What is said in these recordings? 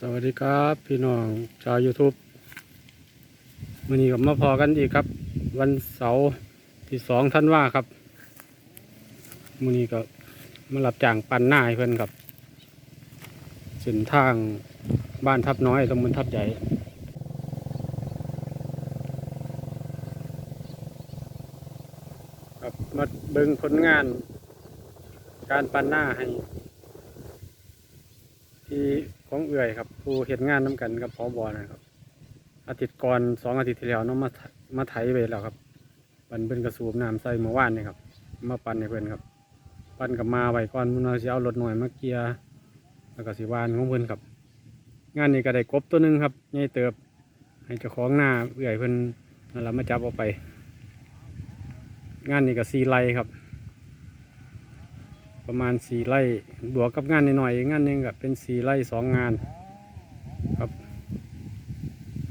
สวัสดีครับพี่น้องชาว YouTube วันนี้ก็มาพอกันอีกครับ วันเสาร์ที่สองท่านว่าครับวันนี้ก็มาหลับจ้างปันหน้าให้เพื่อนครับเส้นทางบ้านทับน้อยตำบลทับใหญ่ครับมาเบิ่งผลงานการปันหน้าให้ ที่ของเอื่อยครับ ผู้เห็นงานน้กันกับพอบอนะครับ อาทิตย์ก่อนสองอาทิตย์ที่แล้วเนาะมามาไถไปแล้วครับปันเป็นกระสูบน้ำใส่เมื่อวานนี่ครับ มาปั่นให้เพื่อนครับ ปั่นกับมาไว้ก่อนมันเอาสิเอารถหน่อยมาเกียร์แล้วก็สิวานของเพื่อนครับ งานนี้ก็ได้กบตัวหนึงครับใหญ่เติบ ให้เจ้าของหน้าเอื่อยเพื่อนนั่นแหละมาจับเอาไป งานนี้ก็ซีไลครับ ประมาณสี่ไร่บวกกับงานหน่อยๆงานนึงก็เป็นสี่ไร่สองงานครับ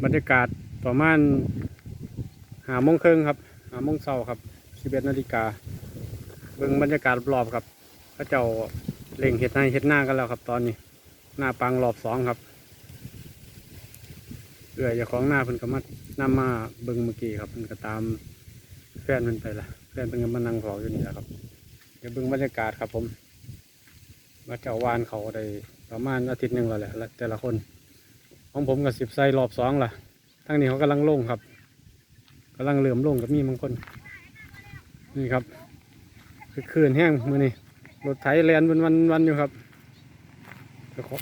บรรยากาศประมาณหาโมงครึ่งครับหาโมงเช้าครับสิบเอ็ดนาฬิกาเบิ่งบรรยากาศรอบครับพระเจ้าเล่งเห็ดในเห็ดหน้ากันแล้วครับ ตอนนี้ หน้าปังรอบสองครับเอื่อยจ้าของหน้าเพิ่นก็มานำมาเบิ่งเมื่อกี้ครับเพิ่นก็ตามแฟนเพิ่นไปละแฟนเพิ่นก็มานั่งรออยู่นี่แหละครับ ดี๋ยวเบิ่งบรรยากาศครับผมว่าเจ้าวานเขาได้ประมาณอาทิตย์หนึ่งแล้วแหละและแต่ละคนของผมกับสิบไซรอบสองล่ะทั้งนี้เขากำลังลงครับกำลังเริ่อมลงกับมีบางคน นี่ครับ คือคืนแห้งมือนี่รถไถแลนวันวันวันอยู่ครับเดี๋ยวขอ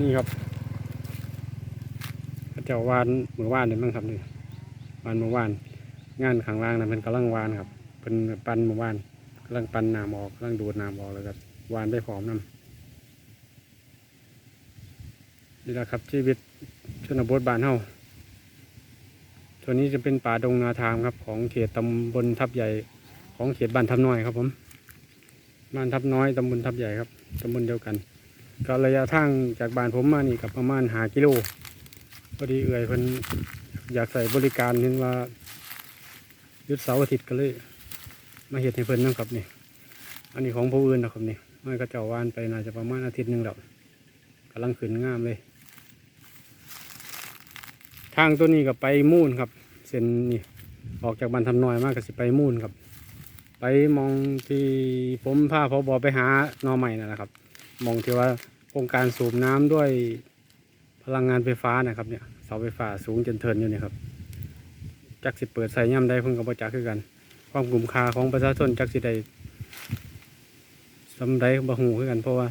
นี่ครับ เจ้าวานมือวานเลยมั้งครับนี่วานมือวาน งานข้างล่างนะเป็นกำลังวานครับเป็นปันมือวานกำลังปันน้ำออกกำลังดูดน้ำออกแล้วก็วานไปพร้อมน้ำนี่แหละครับชีวิตชนบทบ้านเฮาตัวนี้จะเป็นป่าดงนาทามครับ ของเขตตำบลทับใหญ่ ของเขตบ้านทับน้อยครับผมบ้านทับน้อยตำบลทับใหญ่ครับตำบลเดียวกัน ก็ระยะทางจากบ้านผมมานี่กับประมาณหากิโล พอดีเอื่อยเพิ่นอยากใส่บริการเห็นว่ายุดเสาร์อาทิตย์ก็เลย มาเห็ดให้เพิ่นนั่งครับนี่ อันนี้ของผู้อื่นนะครับนี่ไมันก็เจ้าวานไปน่าจะประมาณอาทิตย์หนึ่งแล้วกำลังขึ้นงามเลย ทางตัวนี้ก็ไปมูนครับ เส้นนี่ออกจากบ้านทำน้อยมากก็สิไปมูนครับ ไปมองที่ผมพาพอบอไปหาหนอใหม่นั่นแหละครับ มองที่ว่าโครงการสูบน้ำด้วย พลังงานไฟฟ้านะครับเนี่ยเสาไฟฟ้าสูงจนเทินอยู่เนี่ยครับจักสิเปิดใส่ย่ำได้เพิ่งกับจักคือกัน ความกลุ่มคาของประชาชนจักสิได้สำได้บะหูคือกัน เพราะว่า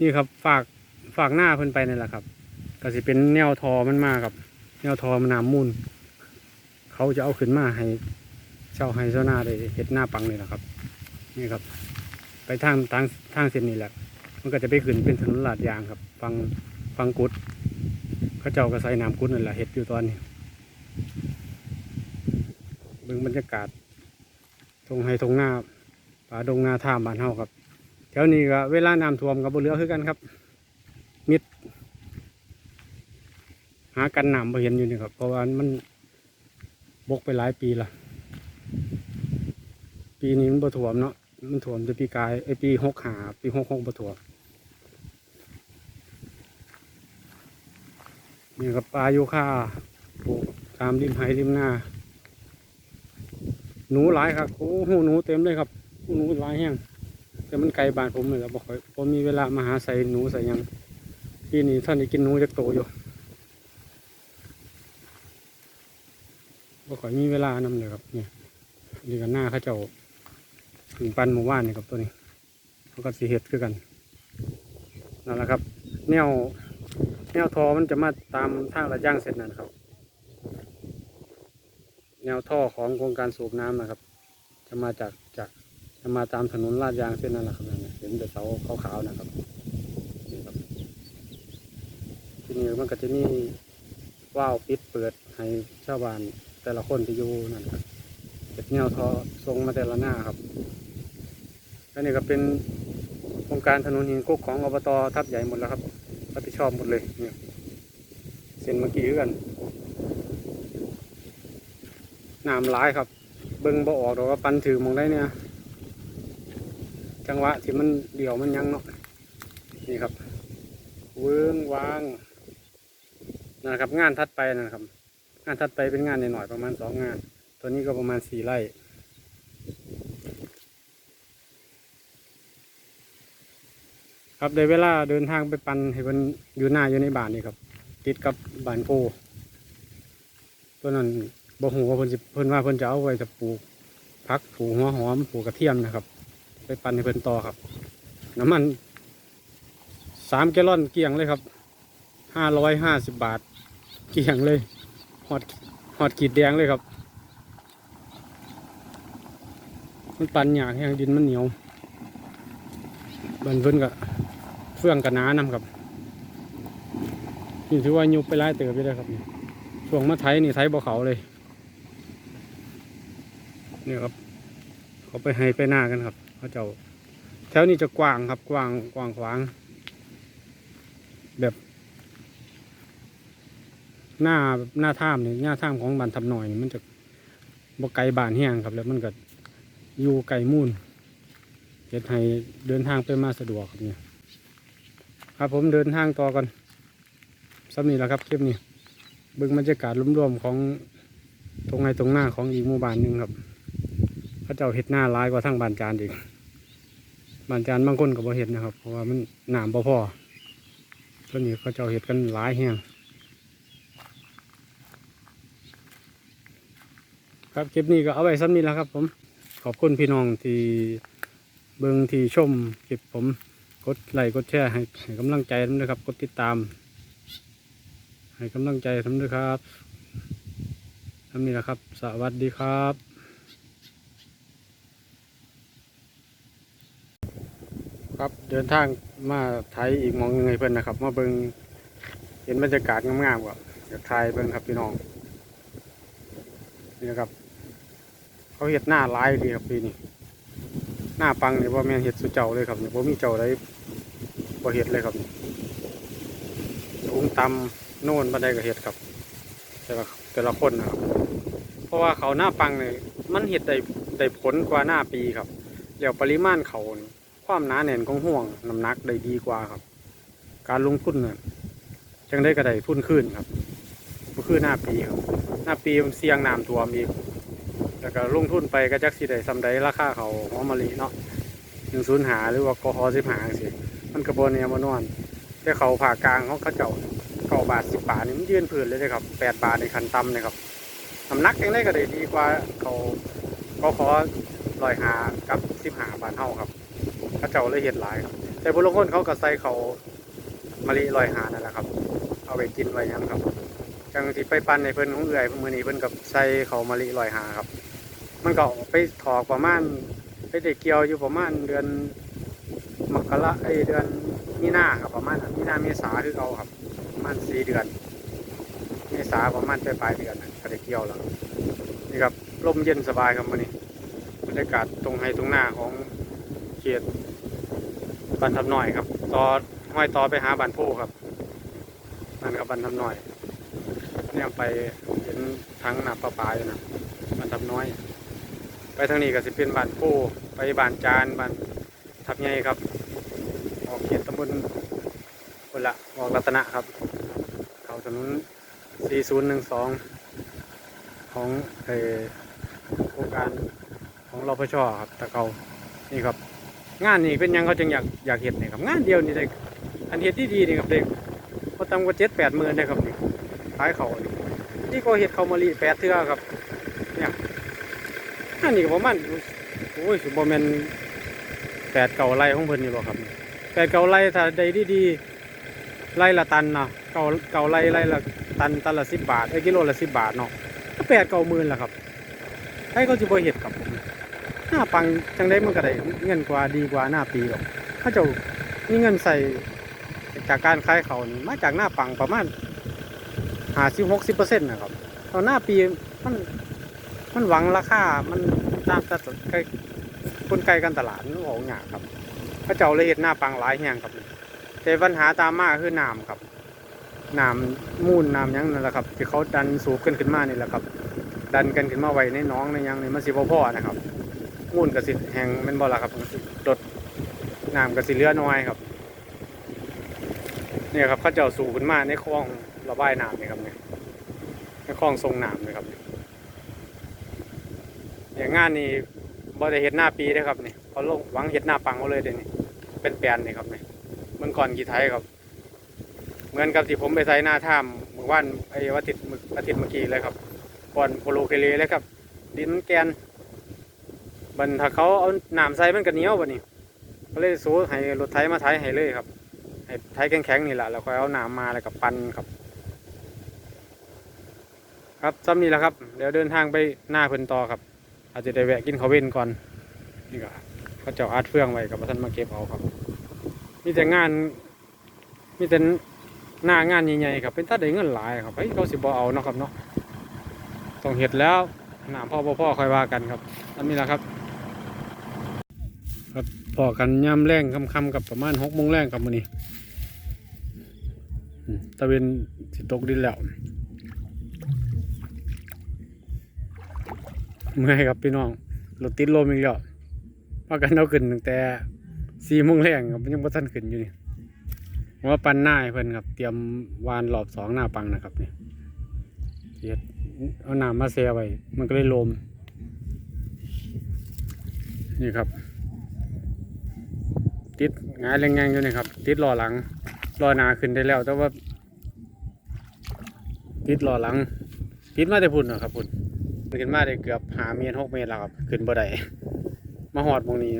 นี่ครับฝากฝากหน้าเพิ่นไปนี่แหละครับก็สิเป็นแนวทอมันมาครับ แนวทอมันน้ำมูลเขาจะเอาขึ้นมาให้เช่าให้เจ้าหน้าได้เห็ดหน้าปังนี่แหละครับ นี่ครับ ไปทางทางทางเส้นนี้แหละ มันก็จะไปขึ้นเป็นถนนลาดยางครับ ฟังฟังกุด ข้าเจ้าก็ใส่น้ำกุดนั่นแหละเห็ดอยู่ตอนนี้เบิ่งบรรยากาศทงไฮทงหน้าป่าดงนาท่ามบ้านเฮาครับแถวนี้ก็เวลาน้ำท่วมกับบนเรือคือกันครับ มิด หากันน้ำมาเห็นอยู่นี่ครับ เพราะว่ามันบกไปหลายปีละปีนี้มันบ่ท่วมเนาะมันท่วมจะปีกายไอปีหกหาปีหกหกบ่ท่วม นี่กับปลาโยคาปลูกตามริมไหริมหน้า หนูหลายครับโอ้โหหนูเต็มเลยครับหนูหลายแห้งแต่มันไกลบ้านผมเลยครับบอกผมมีเวลามาหาใส่หนูใส่ยังปีนี้ท่านนี้กินหนูจะโตอยู่บอกขอยมีเวลานำเลยครับเนี่ยดีกันหน้าเขาเจ้าถึงปันหมู่บ้านนี่ครับตัวนี้เขาก็สีเห็ดคือกันนั่นแหละครับ แนว แนวท่อมันจะมาตามทางระย่างเสร็จนั่นครับ แนวท่อของโครงการสูบน้ำนะครับ จะมาจากจากจะมาตามถนนลาดยางเส้นนั้นแหละครับนั่นน่ะเห็นแต่เสาขาวๆนะครับนี่ครับ ที่นี่มันก็จะนี่ว่าวปิดเปิดให้ชาวบ้านแต่ละคนที่อยู่นั่นครับเป็นแนวท่อทรงมาแต่ละหน้าครับอันนี้ก็เป็นโครงการถนนหินคุกของอบตทับใหญ่หมดแล้วครับ รับผิดชอบหมดเลยเนี่ยเส้นเมื่อกี้กันน้ำหลายครับ เบิ้งบ่ออกดอกว่าปันถือมองได้เนี่ย จังหวะที่มันเดี่ยวมันยังเนาะนี่ครับเวิ้งวางนะครับ งานทัดไปนะครับ งานทัดไปเป็นงานหน่อยๆประมาณสองงาน ตัวนี้ก็ประมาณสี่ไร่ ครับได้เวลาเดินทางไปปันให้เพิ่นอยู่หน้าอยู่ในบ้านนี่ครับ ติดกับบ้านโพตัวนั้นบ่ฮู้ว่าเพิ่นสิเพิ่นว่าเพิ่นจะเอาไว้จะปลูกพักปลูกหัวหอมปลูกกระเทียมนะครับ ไปปั่นให้เพิ่นต่อครับ น้ำมันสามแกลลอนเกลี่ยงเลยครับห้าร้อยห้าสิบบาท เกลี่ยงเลยหอดหอดขีดแดงเลยครับ มันปั่นยาแห้งดินมันเหนียวบันเพิ่นก็ เฟื่องกับน้านำครับนี่ถือว่ายุบไปไล่เติบไปเลยครับช่วงมาไถนี่ไถบ่เขาเลยเนี่ยครับเขาไปให้ไปหน้ากันครับเขาเจ้าแถวนี้จะกว้างครับ กว้างกว้างขวาง แบบ หน้าหน้าถ้ำนี่หน้าถ้ำของบ้านทำหน่อยนี่มันจะบกไกลบ้านแห้งครับ แล้วมันก็อยู่ไกลมุ่นเฮ็ดให้เดินทางไปมาสะดวกครับเนี่ย ครับผมเดินทางต่อกันสำนี้แหละครับคลิปนี้บิ่งบรรยากาศรวมๆของตรงไหนตรงหน้าของอีกหมู่บ้านหนึ่งครับเขาเจ้าเห็ดหน้าร้ายกว่าทั้งบานจานอีกบานจานบางคนก็บ่เห็ดนะครับ เพราะว่ามันหนามบ่พอตัวนี้เขาเจ้าเห็ดกันหลายแห้งครับคลิปนี้ก็เอาไว้ซ้ำนี้แล้วครับ ผมขอบคุณพี่น้องที่เบิ่งที่ชมคลิปผม กดไลค์กดแชร์ให้ให้กำลังใจผมด้วยครับ กดติดตาม ให้กำลังใจผมด้วยครับซ้ำนี้แหละครับ สวัสดีครับครับเดินทางมาไทยอีกมองหนึงให้เพื่อนนะครับ มาเบิงเห็นบรรยากาศงามๆก่อนอยากถ่ายเบิ่งครับพี่น้องนี่นะครับ เขาเห็ดหน้าร้ายดีครับปีนี้ หน้าปังเนี่ยว่าแม่เห็ดสุเจ้าเลยครับเนี่ยว่ามีเจ้าใดบ่เห็ดเลยครับสูงตำโน่นบันไดก็เห็ดครับ แต่ละแต่ละคนนะครับ เพราะว่าเขาหน้าปังเนี่ยมันเห็ดได้ได้ผลกว่าหน้าปีครับแล้วปริมาณเขาความหนาแน่นของห่วงน้ำหนักได้ดีกว่าครับ การลงทุนเนี่ยจังได้กระไดทุนขึ้นครับก็คือหน้าปีครับ หน้าปีมันเสี่ยงน้ำท่วมอีก แล้วก็ลงทุนไปก็จักสิได้ซำใดราคาเขาหอมมะลิเนาะหนึ่งศูนย์หาหรือว่ากฮสิบหาสิมันกระบวนเนี่ยมานอนแต่เขาผ่ากลางเขาเขาเจ้าเก้าบาทสิบบาทนี่มันยืนพื้นเลยนะครับแปดบาทในคันต่ำเลยครับน้ำหนักยังได้ก็ได้ดีกว่าเขากขอลอยหากับสิบหาบาทเท่าครับเขาเจ้าเลยเห็ดหลายครับ แต่บุรุษคนเขาก็ใส่เขามะลิลอยหานั่นแหละครับ เอาไปกินไว้ยังครับจังที่ไปปั้นในเพิ่นของเอื่อยมือนี้เพิ่นกับใส่เขามะลิลอยหาครับ มันก็ไปถอกประมาณไปเด็กเกี่ยวอยู่ประมาณเดือนมกราไอเดือนมีนาครับประมาณนั้นมีนาเมษาคือเขาครับประมาณสี่เดือน เมษาประมาณปลายปลายเดือนนะก็ได้เกี่ยวแล้วนี่ครับลมเย็นสบายครับมื้อนี้บรรยากาศตรงไฮตรงหน้าของเขตบันทำหน่อยครับต่อห้อยต่อไปหาบันผู้ครับนั่นครับบันทำหน่อยเนี่ยไปเห็นทั้งหนาปลาปลายนะบันทำน้อย ทางนี้ก็สิเป็นบันผู้ไปบานจานบันทับใหญ่ครับ ออกเขตตำบลคนละออกรัตนะครับ เขาถนน4012 ของเออโครงการของรพชครับตะเกานี่ครับ งานนี่เป็นยังเขาจึงอยากอยากเห็ดนี่ครับงานเดียวนี่ได้อันเห็ดที่ดีนี่ครับเด็กพอตำกว่าเจ็ดแปดหมื่นนะครับนี่ขายเขานี่นี่ก็เห็ดเขามาลีแปดเทื่อครับ นนี่ก็ประมาณโอ้ยสุบแมนแปดเก่าไรของเพิ่นนี่บ่ครับแปดเก่าไรถ้าได้ดีๆไรละตันเนาะเก่าเก่าไรไรละตันตันละสิบบาทไอ้กิโลละสิบบาทเนาะก็แปดเก่าหมื่นละครับให้เขาจะบ่เห็ดครับผมหน้าปังจังได้มันก็ได้เงินกว่าดีกว่าหน้าปีหรอกถ้าเจ้ามีเงินใส่จากการขายเขานี่มาจากหน้าปังประมาณหาสิบหกสิบเปอร์เซ็นต์นะครับตอนหน้าปีมันมันหวังราคา มัน ตามใกล้คนไกลกันตลาดมันของหยาครับพระเจ้าเลยเห็นหน้าปังหลายแห่งครับแต่ปัญหาตามมาคือน้ำครับน้ำมูลน้ำยังนั่นแหละครับที่เขาดันสูบกันขึ้นมานี่แหละครับ ดันกันขึ้นมาไว้ในน้องในยังนี่มันสิบ่พอนะครับมูลกระสิแห่งมันบ่ละครับมันสิลดน้ำก็สิเหลือน้อยครับเนี่ยครับเขาเจ้าสูบขึ้นมาในคลองระบายน้ำนี่ครับเนี่ยในคลองทรงน้ำเลยครับ อย่างงานนี้บ่ได้เห็ดหน้าปีเด้อครับนี่เขาลงหวังเห็ดหน้าปังเขาเลยเดี๋ยวนี้เป็นแปลนนี่ครับนี่เมื่อก่อนกี่ไทยครับ เหมือนกับที่ผมไปใส่หน้าถ้ำเมื่อวานไอ้วันอาทิตย์มื้ออาทิตย์เมื่อกี้เลยครับก่อนโปโลเคเลเลยครับ ดินแกนบันถ้าเขาเอาหน้ำใส่มันก็เหนียวบัดนี้ก็เลยสู้ให้รถไถมาไถให้เลยครับให้ไถแข็งๆนี่แหละแล้วค่อยเอาหน้ำมาแล้วก็ปันครับ ครับซ้ำนี่แหละครับ เดี๋ยวเดินทางไปหน้าเพิ่นต่อครับ อาจจะได้แวะกินข้าวเว้นก่อนนี่ก็เขาเจ้าอัดเฟืองไว้กับท่านมาเก็บเอาครับมีแต่งานมีแต่หน้างานใหญ่ๆครับเป็นตาได้เงินหลายครับเฮ้ยเขาสิบ่เอาเนาะครับเนาะต้องเห็ดแล้วหนามพ่อพ่อคอยว่ากันครับอันนี้แหละครับ ครับพอกันย่ำแรงค่ำๆกับประมาณหกโมงแรงครับมื้อนี้ตะเวนสิตกดินแล้ว เมื่อยครับพี่น้องรถติดลมอีกแล้วพากันเอาขึ้นตั้งแต่สี่โมงแรงครับยังบ่ทันขึ้นอยู่นี่ว่าปันหน้าเพิ่นครับ เตรียมวานรอบสองหน้าปังนะครับเนี่เฮ็ดเอาน้ำมาเสียไว้ มันก็เลยลม นี่ครับ ติดงายแรงๆอยู่นี่ครับ ติดหล้อหลังล้อหน้าขึ้นได้แล้ว แต่ว่า ติดหล้อหลัง ติดมาแต่พุ่นนะครับพุ่น ขึ้นมาได้เกือบหาเมตรหกเมตรแล้วครับขึ้นบ่ได้มาหอดมองนี้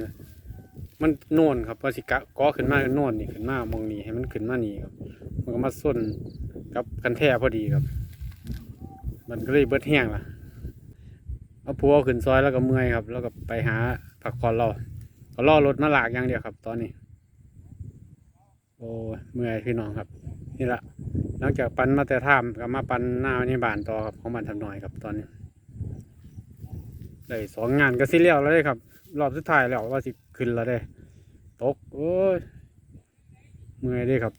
มันโน่นครับว่าสิกะก้อขึ้นมาโน่นนี่ขึ้นมามองนี้ให้มันขึ้นมานี่ครับ มันก็มาส้นกับกันแท้พอดีครับ มันก็เลยเบิดแห้งล่ะเอาผัวขึ้นซอยแล้วก็เมื่อยครับ แล้วก็ไปหาผักคอนรอก็รอรถมาหลากอย่างเดียวครับ ตอนนี้ โอ้เมื่อยพี่น้องครับ นี่ละหลังจากปันมาแต่ท่ามก็มาปันหน้านี่บานต่อครับของมันทำหน่อยครับตอนนี้ ได้สองงานก็สิเลี้ยวแล้วเด้ครับ รอบสุดท้ายแล้วว่าสิขึ้นแล้วเด้ตกโอ้ยเมื่อยเด้ครับ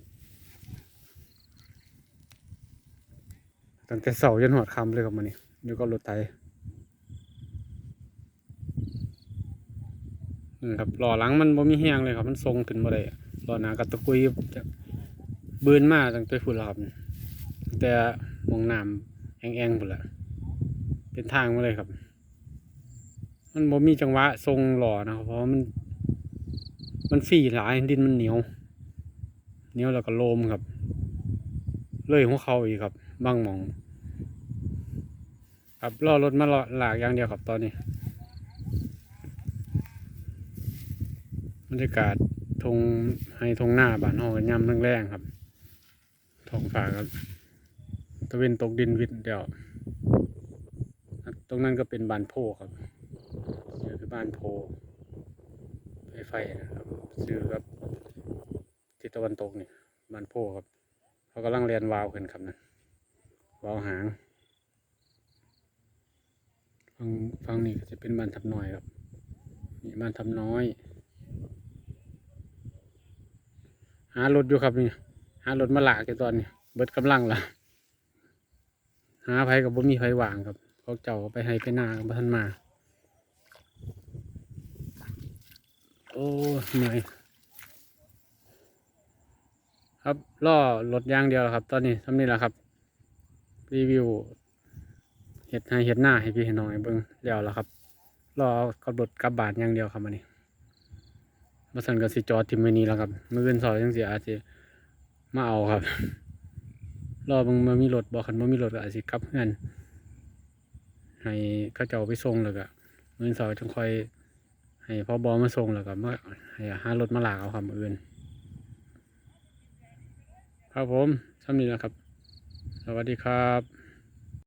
ตั้งแต่เสายันหอดคำเลยครับมันนี่เดี๋ยวก็รถไถนี่ครับหล้อหลังมันบ่มีแห้งเลยครับ มันทรงขึ้นมาได้ล้อหน้ากระตะกุยจะบืนมากตั้งแต่ฝุ่นแล้วครับแต่มองน้ำแองๆพุ่นละเป็นทางมาเลยครับ มันบ่มีจังหวะทรงหล่อนะครับ เพราะมัน มันฝีหลายดินมันเหนียว เหนียวแล้วก็โลมครับ เลยหัวเขาอีกครับบางหมอง ครับล่อรถมาล่อหลากอย่างเดียวครับตอนนี้บรรยากาศทงให้ทงหน้าบ้านห้องกันย่ำแรงๆครับท้องฟ้าครับตะเวนตกดินวิดเดียว ตรงนั้นก็เป็นบานโพครับ บ้านโพไฟไฟนะครับ ซื้อครับทิศตะวันตกเนี่ยบ้านโพครับ เขากำลังเรียนวาวขึ้นครับนะวาวหางฟังฟังนี่ก็จะเป็นบ้านทับน้อยครับนี่บ้านทับน้อย หารถอยู่ครับนี่หารถมาหลากอยู่ตอนนี้เบิดกำลังละหาไผกับบ่มีไผว่างครับเขาเจ้าไปให้ไปหน้ากับท่านมา โอ้เหนื่อยครับล่อรถยางเดียวครับ ตอนนี้ทำนี่แหละครับ รีวิวเห็ดให้เห็ดหน้าให้พี่ให้น้องเบิ้งแล้วแล้วครับรอกับรถกับบานอย่างเดียวครับอันนี้มาสั่นกับสิจอทิมไว้นี้แล้วครับเมื่อคืนสอยยังเสียอาจจะมาเอาครับรอเบิ่งมามีรถบอกคันว่ามีรถก็อาจสิกลับเพื่อนให้เขาเจ้าไปส่งแล้วก็เมื่อคืนสอยจังคอย ให้พอบอมาส่งแล้วก็มาให้หารถมาลากเอาคำอื่น ครับผมสำนี้นะครับ สวัสดีครับ